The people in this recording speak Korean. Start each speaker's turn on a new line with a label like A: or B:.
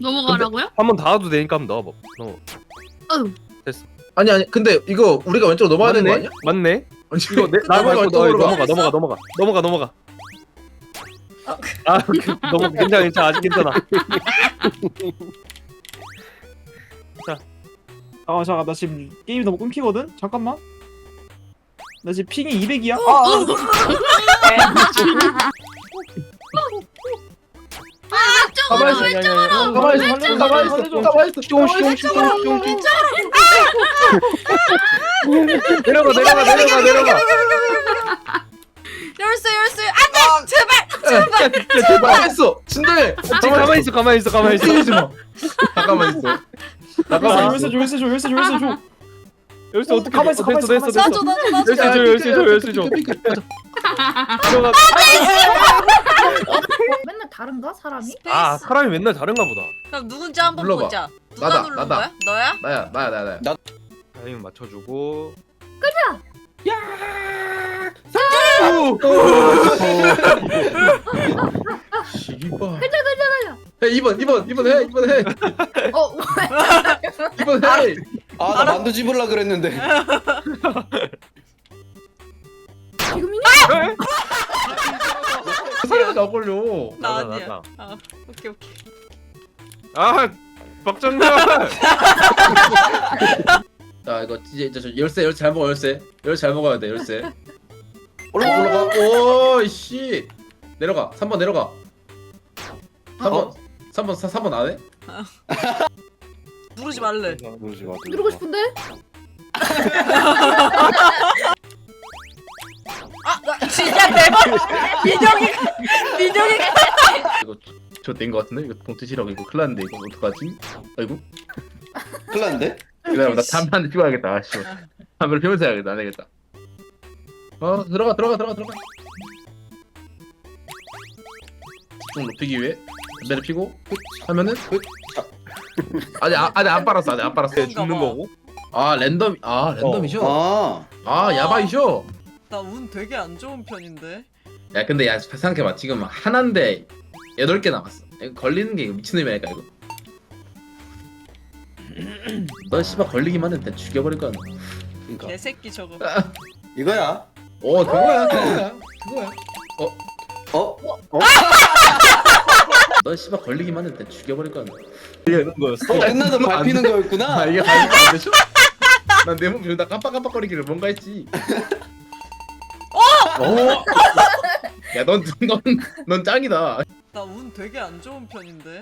A: 넘어가라고요?
B: 한번 닿아도 되니까 한번 넣어봐. 넣어.
C: 아니 아니 근데 이거 우리가 왼쪽으로 넘어야 되는 거 아니야?
B: 맞네.
C: 아니,
B: 이거 내, 나
C: 우리가
B: 말고 너
C: 왼쪽으로 가.
B: 넘어가 넘어가 넘어가 넘어가 넘어가. 아, 그, 너무 괜찮아 괜찮아 아직 괜찮아.
D: 아 잠깐 나 지금 게임이 너무 끊기거든? 잠깐만 나 지금 핑이 200이야 아, 아.
C: 가만히 있어.
D: 왼쪽으로
C: 가만히 있어. 가만히 있어. 가만히 있어.
B: 조금씩 조금씩 조금씩 조금씩. 내려가 내려가 내려가 내려가.
E: 열쇠 열쇠. 안돼! 제발!
B: 진짜 제발.
C: 가만히 있어. 진정해.
B: 지금 가만히 있어 가만히 있어 가만히 있어.
C: 뛰지 마. 잠깐만 있어.
D: 야,
C: 잠깐만
D: 열쇠 줘 열쇠 줘 열쇠 줘 열쇠 줘.
B: 열쇠 어떻게
D: 가만히
B: 됐어?
D: 있어,
B: 됐어 됐어
D: 가만히
B: 됐어.
E: 나줘 나줘 나줘
B: 열쇠 줘 열쇠 줘. 열쇠 줘. 들어가.
F: 다른가 사람이?
E: 스페이스
B: 아 사람이 맨날 다른가 보다.
E: 그럼 누군지 한번
C: 눌러봐.
E: 보자 누가
C: 나다,
E: 누른
C: 나다.
E: 거야? 너야?
C: 나야 나야 나야 나야
B: 타이밍 맞춰주고.
C: 씨발 가자 가자 가자 해 2번 2번 2번 해 2번
F: 해어
C: 2번 해
G: 아 나 만두 집을라 그랬는데
F: 지금이냐?
C: 사람이 안 걸려.
E: 나
B: 나다,
E: 아니야.
B: 나다.
E: 아 오케이 오케이.
B: 아 박정렬.
C: 자 이거 이제 이제 저 열쇠 열쇠 잘 먹어 열쇠. 열쇠 잘 먹어야 돼 열쇠.
G: 올라가 올라가
C: 올라가. 오씨. 내려가. 3번 내려가. 3번.
G: 어?
C: 3번 4, 3번 안 해?
E: 누르지 말래.
B: 누르지 마.
F: 누르고 싶은데?
E: 아 진짜 대박. 민혁이 민혁이
C: 이거 저된거 같은데? 이거 봉투 시라고 이거 큰일 났는데 이거 어떡하지? 아이고.
G: 큰일 났는데?
C: 기다려 나 담배 한대 피워야겠다. 아씨. 담배를 피우면서 해야겠다 안 되겠다. 어 들어가 들어가 들어가 들어가. 집중 높이기 위해 담배를 피고 하면은 아직 안- 아직 안 빨았어 아직 안 빨았어.
B: 죽는
E: 봐.
B: 거고.
C: 아 랜덤 아 랜덤이셔?
G: 아.
C: 아 야바이셔?
E: 나운 되게 안 좋은 편인데
C: 야 근데 야 생각해봐. 지금 하나인데 여덟 개 남았어. 이거 걸리는 게 미친놈이라니까 이거. 너 씨발 걸리기만 해도 죽여버릴 거야 너.
G: 그러니까.
E: 개새끼 저거.
G: 이거야?
C: 어 그거야 그거야 그거야.
G: 어?
C: 너 씨발 걸리기만 해도 죽여버릴 거야 너.
B: 이런 거였어.
G: 어 끝나도 밟히는
C: 돼.
G: 거였구나.
C: 아 이게 발이 안 되죠? 난내 몸이 나 깜빡깜빡거리기를 뭔가 했지. 어? 야 넌 넌 넌 짱이다.
E: 나 운 되게 안 좋은 편인데